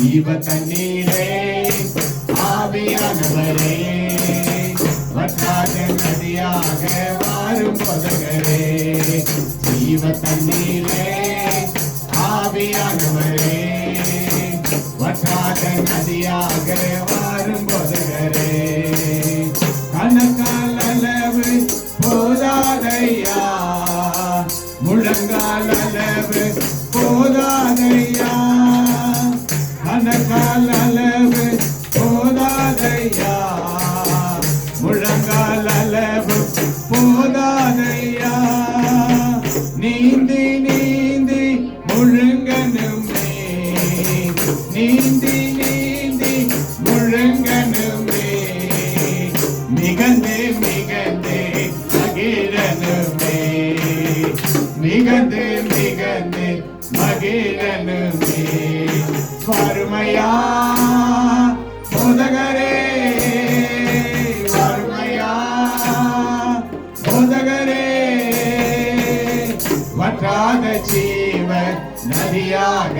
ஜீவ தண்ணீரே ஆவியானவரே வற்றாத நதியாக வாரும் பொதகரே ஜீவ தண்ணீரே ஆவியானவரே வற்றாத நதியாக வாரும் பொதகரே கணக்கால் அளவு போதாதையா முழங்கால் அளவு போதாதையா முழங்கால் அளவு போதாதையா நீந்தி நீந்தி முழுங்கனுமே நீந்தி நீந்தி முழுங்கனுமே மிகந்து மிகந்து மகிழனுமே மிகந்து மிகந்து மகிழனுமே வறுமையா நதியாக.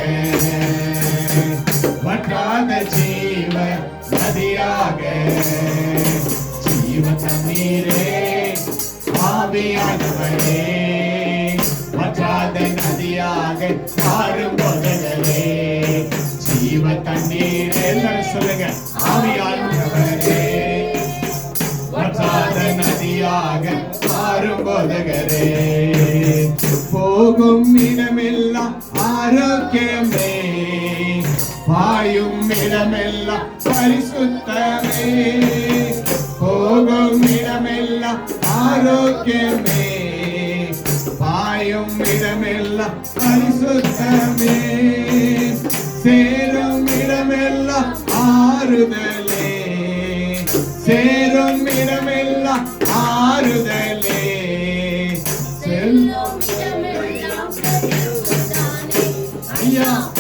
வற்றாத ஜீவ நதியாக. ஜீவ தண்ணீரே ஆவியானவரே வற்றாத நதியாக மாறும் போதகரே ஜீவ தண்ணீர் எல்லாரும் சொல்லுங்க ஆவியானவரே. வற்றாத நதியாக மாறும் போதகரே போகும் பரிசுத்தமே. போகும் இடமெல்லாம் ஆரோக்கியமே. பாயும் இடமெல்லாம் பரிசுத்தமே. சேரும் இடமெல்லாம் ஆறுதலே. சேரும் இடமெல்லாம் ஆறுதலே. செல்லும் ஐயா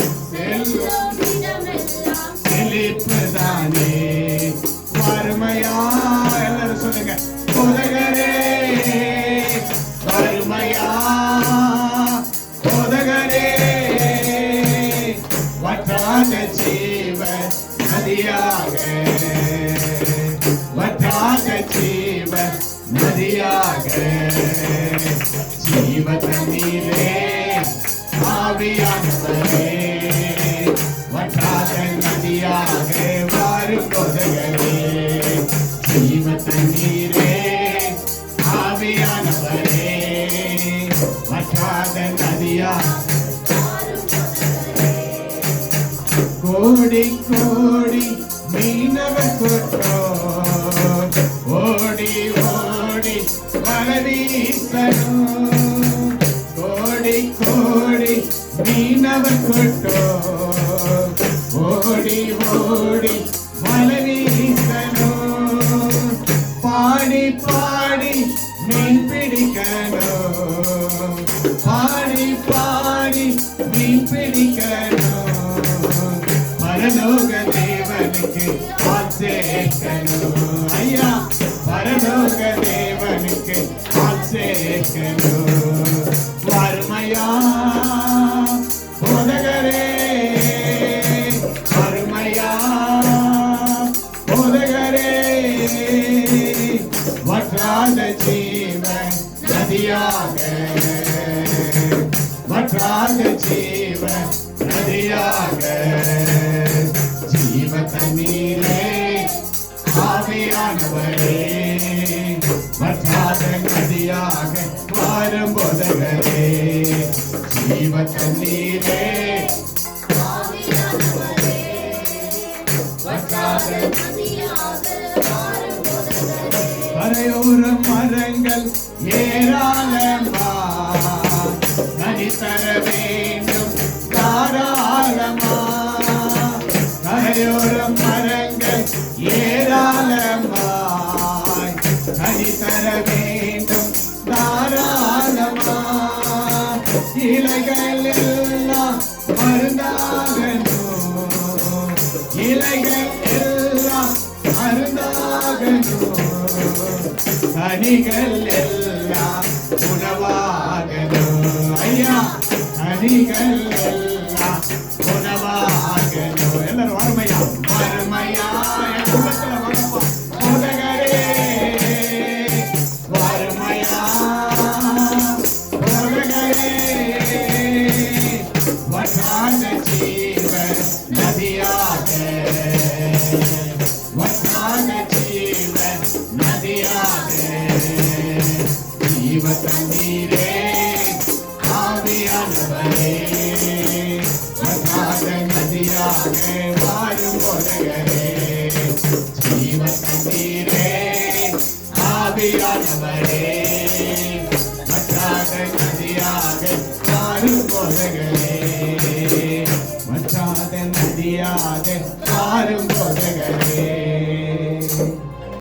நதியாக ஜீவ தண்ணீரே ஆவியானவரே. வற்றாத நதியாக வாரும் கொதகரே ஜீவ தண்ணீரே ஆவியானவரே. வற்றாத நதியாக கோடி கோடி மீனவர் கூட்டோ ஓடி ஓ வரவீசனோ கோடி கோடி மீனவர் கூட்டோ ஓடி ஓடி வலவீசனோ பாடி பாடி மீன் பிடிக்கணும் பாடி பாடி மீன் பிடிக்கணும் பரலோக தேவனுக்கு ஐயா பரலோக தேவனுக்கு சேர்க்கணும் வறுமையா போதகரே வறுமையா போதகரே வற்றாத ஜீவ நதியாக. வற்றாத ஜீவ நதியாக. ஜீவ ஜீவ தண்ணீரே வற்றாத கரையோர மரங்கள் ஏராளமா. நதி தர வேண்டும் தாராளமா. கரையோர மரங்கள் ஏராளமாய். நதி தர வேண்டும் அணிகள் எல்லாம் உணவாகணும் ஐயா அணிகள் எல்லாம் உணவாகணும் எல்லாரும் வறுமையா வறுமையா Nadiya